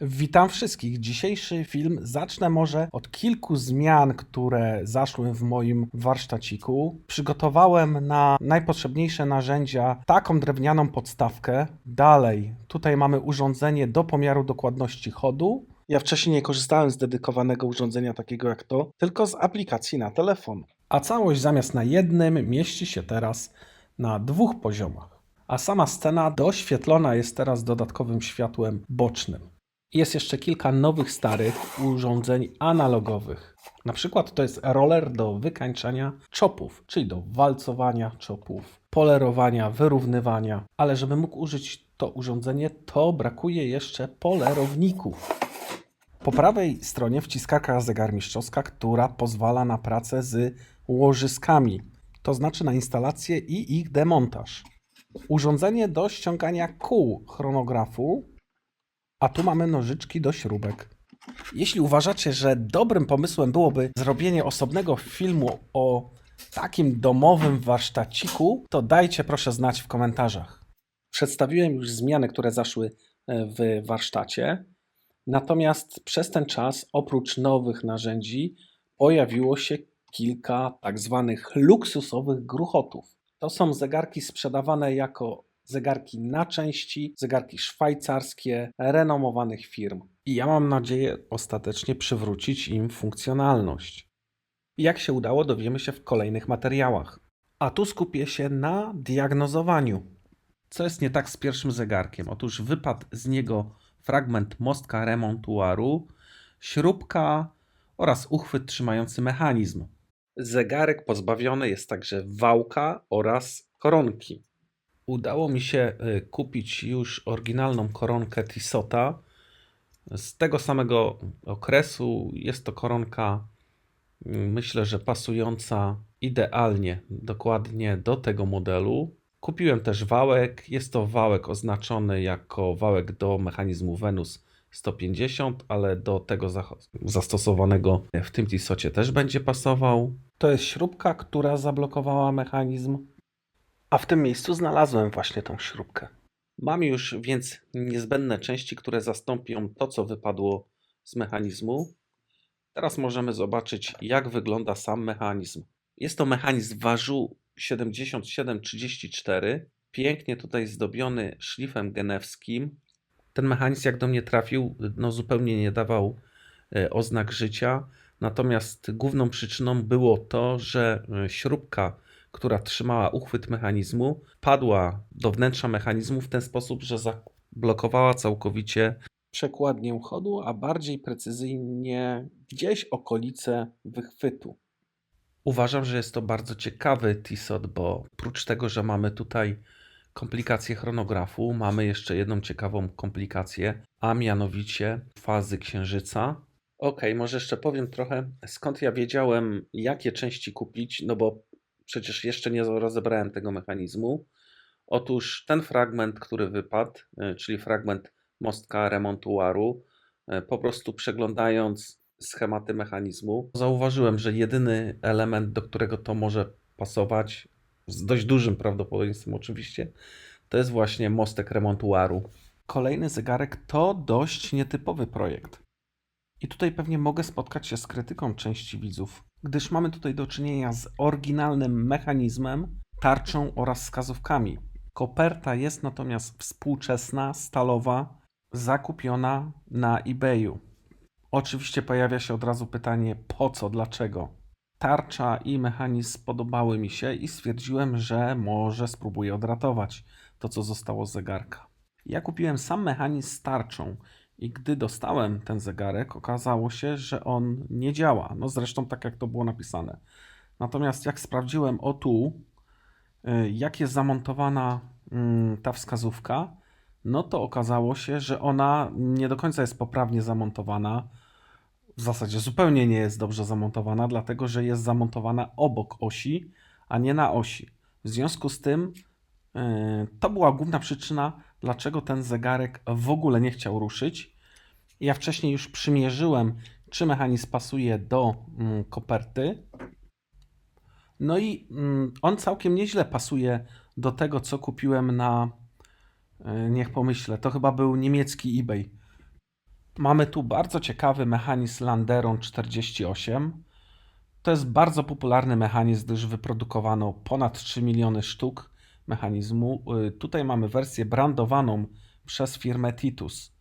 Witam wszystkich. Dzisiejszy film zacznę może od kilku zmian, które zaszły w moim warsztaciku. Przygotowałem na najpotrzebniejsze narzędzia taką drewnianą podstawkę. Dalej, tutaj mamy urządzenie do pomiaru dokładności chodu. Ja wcześniej nie korzystałem z dedykowanego urządzenia takiego jak to, tylko z aplikacji na telefon. A całość zamiast na jednym mieści się teraz na dwóch poziomach. A sama scena doświetlona jest teraz dodatkowym światłem bocznym. Jest jeszcze kilka nowych, starych urządzeń analogowych. Na przykład to jest roller do wykańczania czopów, czyli do walcowania czopów, polerowania, wyrównywania. Ale żeby mógł użyć to urządzenie, to brakuje jeszcze polerowników. Po prawej stronie wciskarka zegarmistrzowska, która pozwala na pracę z łożyskami, to znaczy na instalację i ich demontaż. Urządzenie do ściągania kół chronografu, a tu mamy nożyczki do śrubek. Jeśli uważacie, że dobrym pomysłem byłoby zrobienie osobnego filmu o takim domowym warsztaciku, to dajcie proszę znać w komentarzach. Przedstawiłem już zmiany, które zaszły e, w warsztacie. Natomiast przez ten czas, oprócz nowych narzędzi, pojawiło się kilka tak zwanych luksusowych gruchotów. To są zegarki sprzedawane jako zegarki na części, zegarki szwajcarskie, renomowanych firm. I ja mam nadzieję ostatecznie przywrócić im funkcjonalność. Jak się udało, dowiemy się w kolejnych materiałach. A tu skupię się na diagnozowaniu. Co jest nie tak z pierwszym zegarkiem? Otóż wypadł z niego fragment mostka remontuaru, śrubka oraz uchwyt trzymający mechanizm. Zegarek pozbawiony jest także wałka oraz koronki. Udało mi się y, kupić już oryginalną koronkę Tissota z tego samego okresu. Jest to koronka, y, myślę, że pasująca idealnie, dokładnie do tego modelu. Kupiłem też wałek. Jest to wałek oznaczony jako wałek do mechanizmu Venus 150, ale do tego zastosowanego w tym Tissocie też będzie pasował. To jest śrubka, która zablokowała mechanizm. A w tym miejscu znalazłem właśnie tą śrubkę. Mam już więc niezbędne części, które zastąpią to, co wypadło z mechanizmu. Teraz możemy zobaczyć, jak wygląda sam mechanizm. Jest to mechanizm ważu 7734, pięknie tutaj zdobiony szlifem genewskim. Ten mechanizm, jak do mnie trafił, no zupełnie nie dawał e, oznak życia. Natomiast główną przyczyną było to, że e, śrubka która trzymała uchwyt mechanizmu, padła do wnętrza mechanizmu w ten sposób, że zablokowała całkowicie przekładnię chodu, a bardziej precyzyjnie gdzieś okolice wychwytu. Uważam, że jest to bardzo ciekawy Tissot, bo oprócz tego, że mamy tutaj komplikację chronografu, mamy jeszcze jedną ciekawą komplikację, a mianowicie fazy księżyca. Ok, może jeszcze powiem trochę, skąd ja wiedziałem, jakie części kupić, no bo przecież jeszcze nie rozebrałem tego mechanizmu. Otóż ten fragment, który wypadł, e, czyli fragment mostka remontuaru, e, po prostu przeglądając schematy mechanizmu, zauważyłem, że jedyny element, do którego to może pasować, z dość dużym prawdopodobieństwem oczywiście, to jest właśnie mostek remontuaru. Kolejny zegarek to dość nietypowy projekt. I tutaj pewnie mogę spotkać się z krytyką części widzów, gdyż mamy tutaj do czynienia z oryginalnym mechanizmem, tarczą oraz wskazówkami. Koperta jest natomiast współczesna, stalowa, zakupiona na eBayu. Oczywiście pojawia się od razu pytanie, po co, dlaczego? Tarcza i mechanizm podobały mi się i stwierdziłem, że może spróbuję odratować to, co zostało z zegarka. Ja kupiłem sam mechanizm z tarczą i gdy dostałem ten zegarek, okazało się, że on nie działa. No zresztą tak jak to było napisane. Natomiast jak sprawdziłem o tu, y, jak jest zamontowana mm, ta wskazówka, no to okazało się, że ona nie do końca jest poprawnie zamontowana. W zasadzie zupełnie nie jest dobrze zamontowana, dlatego że jest zamontowana obok osi, a nie na osi. W związku z tym to była główna przyczyna, dlaczego ten zegarek w ogóle nie chciał ruszyć. Ja wcześniej już przymierzyłem, czy mechanizm pasuje do mm, koperty. No i mm, on całkiem nieźle pasuje do tego, co kupiłem na. y, Niech pomyślę, to chyba był niemiecki eBay. Mamy tu bardzo ciekawy mechanizm Landeron 48. To jest bardzo popularny mechanizm, gdyż wyprodukowano ponad 3 miliony sztuk mechanizmu. Y, Tutaj mamy wersję brandowaną przez firmę Titus.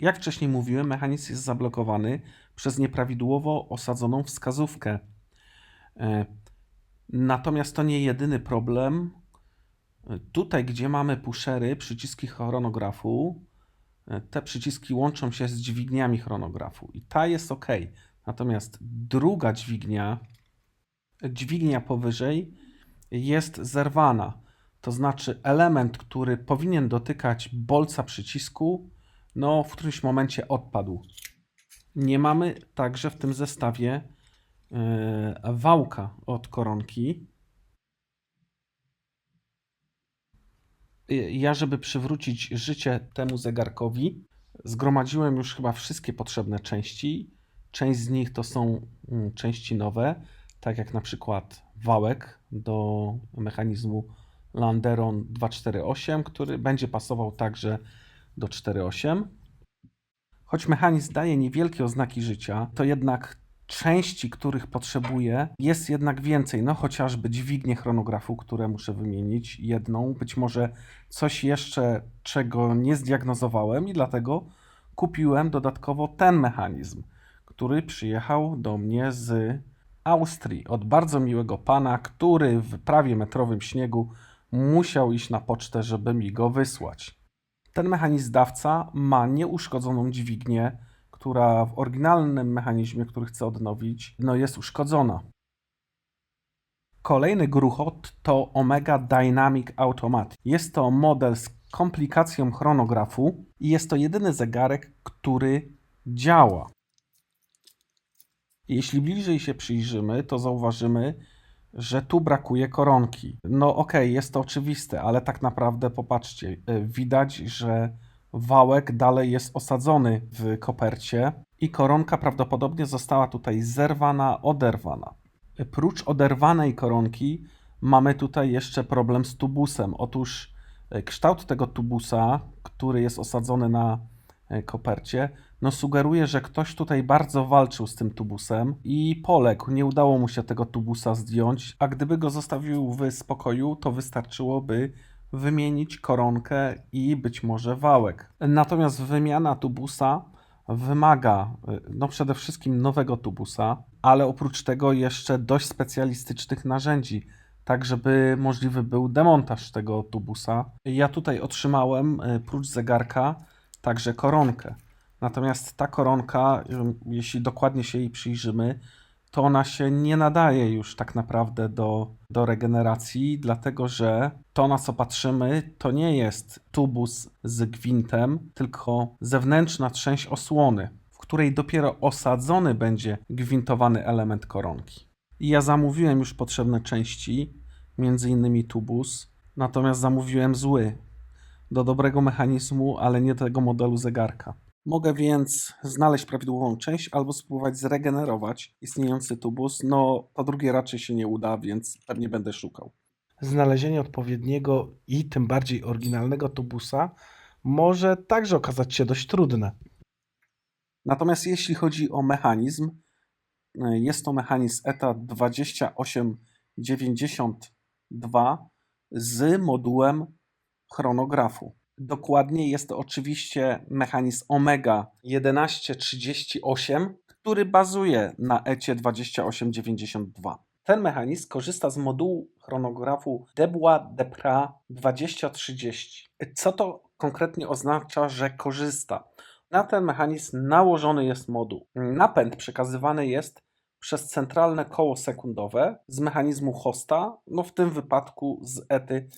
Jak wcześniej mówiłem, mechanizm jest zablokowany przez nieprawidłowo osadzoną wskazówkę. E, Natomiast to nie jedyny problem. E, Tutaj, gdzie mamy pushery, przyciski chronografu, te przyciski łączą się z dźwigniami chronografu i ta jest ok. Natomiast druga dźwignia, dźwignia powyżej, jest zerwana. To znaczy element, który powinien dotykać bolca przycisku, no w którymś momencie odpadł. Nie mamy także w tym zestawie e, wałka od koronki. Y, Ja, żeby przywrócić życie temu zegarkowi, zgromadziłem już chyba wszystkie potrzebne części. Część z nich to są mm, części nowe, tak jak na przykład wałek do mechanizmu Landeron 248, który będzie pasował także do 4.8. Choć mechanizm daje niewielkie oznaki życia, to jednak części, których potrzebuję, jest jednak więcej. No chociażby dźwignię chronografu, które muszę wymienić, jedną, być może coś jeszcze, czego nie zdiagnozowałem i dlatego kupiłem dodatkowo ten mechanizm, który przyjechał do mnie z Austrii od bardzo miłego pana, który w prawie metrowym śniegu musiał iść na pocztę, żeby mi go wysłać. Ten mechanizm dawca ma nieuszkodzoną dźwignię, która w oryginalnym mechanizmie, który chcę odnowić, no jest uszkodzona. Kolejny gruchot to Omega Dynamic Automatic. Jest to model z komplikacją chronografu i jest to jedyny zegarek, który działa. Jeśli bliżej się przyjrzymy, to zauważymy, że tu brakuje koronki. No okej, jest to oczywiste, ale tak naprawdę popatrzcie, y, widać, że wałek dalej jest osadzony w kopercie i koronka prawdopodobnie została tutaj zerwana, oderwana. Prócz oderwanej koronki mamy tutaj jeszcze problem z tubusem. Otóż e, kształt tego tubusa, który jest osadzony na e, kopercie, no sugeruje, że ktoś tutaj bardzo walczył z tym tubusem i poległ. Nie udało mu się tego tubusa zdjąć, a gdyby go zostawił w spokoju, to wystarczyłoby wymienić koronkę i być może wałek. Natomiast wymiana tubusa wymaga y, no przede wszystkim nowego tubusa, ale oprócz tego jeszcze dość specjalistycznych narzędzi, tak żeby możliwy był demontaż tego tubusa. Ja tutaj otrzymałem y, prócz zegarka także koronkę. Natomiast ta koronka, jeśli dokładnie się jej przyjrzymy, to ona się nie nadaje już tak naprawdę do, do regeneracji, dlatego że to, na co patrzymy, to nie jest tubus z gwintem, tylko zewnętrzna część osłony, w której dopiero osadzony będzie gwintowany element koronki. I ja zamówiłem już potrzebne części, między innymi tubus, natomiast zamówiłem zły, do dobrego mechanizmu, ale nie tego modelu zegarka. Mogę więc znaleźć prawidłową część albo spróbować zregenerować istniejący tubus. No, po drugie raczej się nie uda, więc pewnie będę szukał. Znalezienie odpowiedniego i tym bardziej oryginalnego tubusa może także okazać się dość trudne. Natomiast jeśli chodzi o mechanizm, jest to mechanizm ETA 2892 z modułem chronografu. Dokładnie jest to oczywiście mechanizm Omega 1138, który bazuje na E ECie 2892. Ten mechanizm korzysta z modułu chronografu Debois Depra 2030. Co to konkretnie oznacza, że korzysta? Na ten mechanizm nałożony jest moduł. Napęd przekazywany jest przez centralne koło sekundowe z mechanizmu hosta, no w tym wypadku z ETY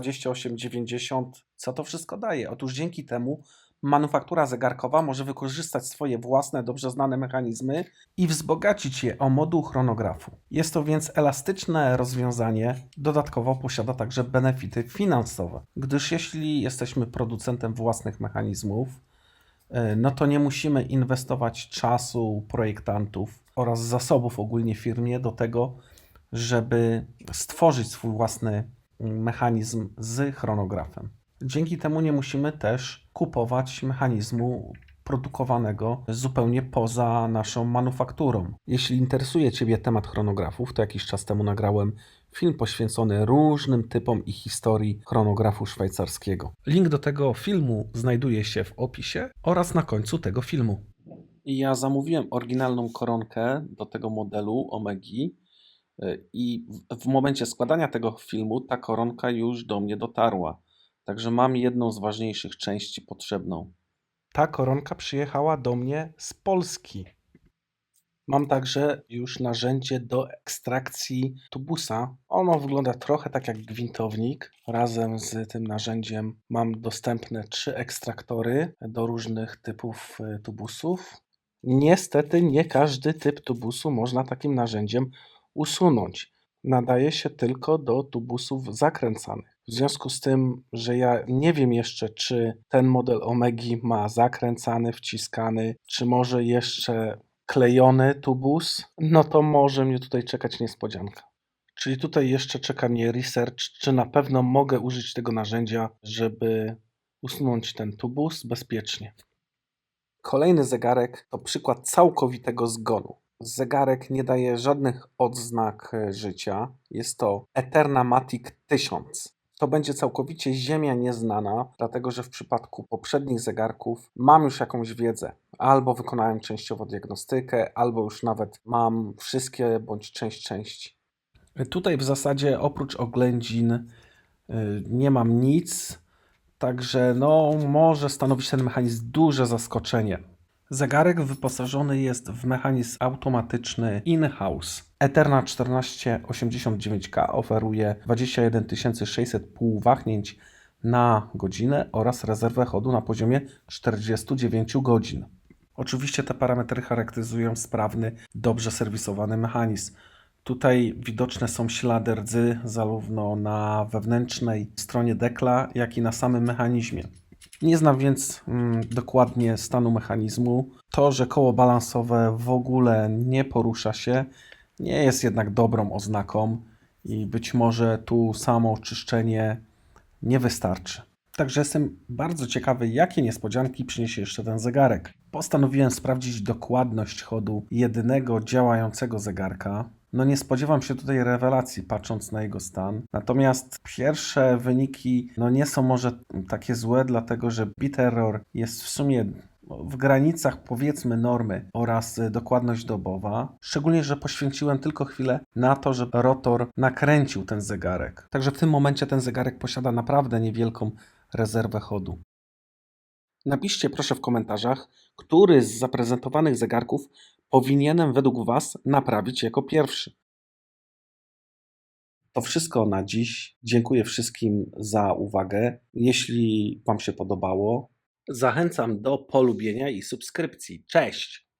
2890. Co to wszystko daje? Otóż dzięki temu manufaktura zegarkowa może wykorzystać swoje własne, dobrze znane mechanizmy i wzbogacić je o moduł chronografu. Jest to więc elastyczne rozwiązanie, dodatkowo posiada także benefity finansowe, gdyż jeśli jesteśmy producentem własnych mechanizmów, e, no to nie musimy inwestować czasu projektantów oraz zasobów ogólnie firmie do tego, żeby stworzyć swój własny mechanizm z chronografem. Dzięki temu nie musimy też kupować mechanizmu produkowanego zupełnie poza naszą manufakturą. Jeśli interesuje Ciebie temat chronografów, to jakiś czas temu nagrałem film poświęcony różnym typom i historii chronografu szwajcarskiego. Link do tego filmu znajduje się w opisie oraz na końcu tego filmu. Ja zamówiłem oryginalną koronkę do tego modelu Omegi i w- momencie składania tego filmu ta koronka już do mnie dotarła. Także mam jedną z ważniejszych części potrzebną. Ta koronka przyjechała do mnie z Polski. Mam także już narzędzie do ekstrakcji tubusa. Ono wygląda trochę tak jak gwintownik. Razem z tym narzędziem mam dostępne trzy ekstraktory do różnych typów y, tubusów. Niestety nie każdy typ tubusu można takim narzędziem usunąć. Nadaje się tylko do tubusów zakręcanych. W związku z tym, że ja nie wiem jeszcze, czy ten model Omegi ma zakręcany, wciskany, czy może jeszcze klejony tubus, no to może mnie tutaj czekać niespodzianka. Czyli tutaj jeszcze czeka mnie research, czy na pewno mogę użyć tego narzędzia, żeby usunąć ten tubus bezpiecznie. Kolejny zegarek to przykład całkowitego zgonu. Zegarek nie daje żadnych odznak e, życia. Jest to Eterna Matic 1000. To będzie całkowicie ziemia nieznana, dlatego że w przypadku poprzednich zegarków mam już jakąś wiedzę. Albo wykonałem częściowo diagnostykę, albo już nawet mam wszystkie bądź część części. Tutaj w zasadzie oprócz oględzin y, nie mam nic, także no może stanowić ten mechanizm duże zaskoczenie. Zegarek wyposażony jest w mechanizm automatyczny in-house. Eterna 1489K oferuje 21 600 półwachnięć na godzinę oraz rezerwę chodu na poziomie 49 godzin. Oczywiście te parametry charakteryzują sprawny, dobrze serwisowany mechanizm. Tutaj widoczne są ślady rdzy zarówno na wewnętrznej stronie dekla, jak i na samym mechanizmie. Nie znam więc mm, dokładnie stanu mechanizmu. To, że koło balansowe w ogóle nie porusza się, nie jest jednak dobrą oznaką i być może tu samo czyszczenie nie wystarczy. Także jestem bardzo ciekawy, jakie niespodzianki przyniesie jeszcze ten zegarek. Postanowiłem sprawdzić dokładność chodu jedynego działającego zegarka. No nie spodziewam się tutaj rewelacji, patrząc na jego stan. Natomiast pierwsze wyniki no nie są może takie złe, dlatego że Biterror jest w sumie w granicach powiedzmy normy oraz dokładność dobowa. Szczególnie, że poświęciłem tylko chwilę na to, żeby rotor nakręcił ten zegarek. Także w tym momencie ten zegarek posiada naprawdę niewielką rezerwę chodu. Napiszcie proszę w komentarzach, który z zaprezentowanych zegarków powinienem według Was naprawić jako pierwszy. To wszystko na dziś. Dziękuję wszystkim za uwagę. Jeśli Wam się podobało, zachęcam do polubienia i subskrypcji. Cześć!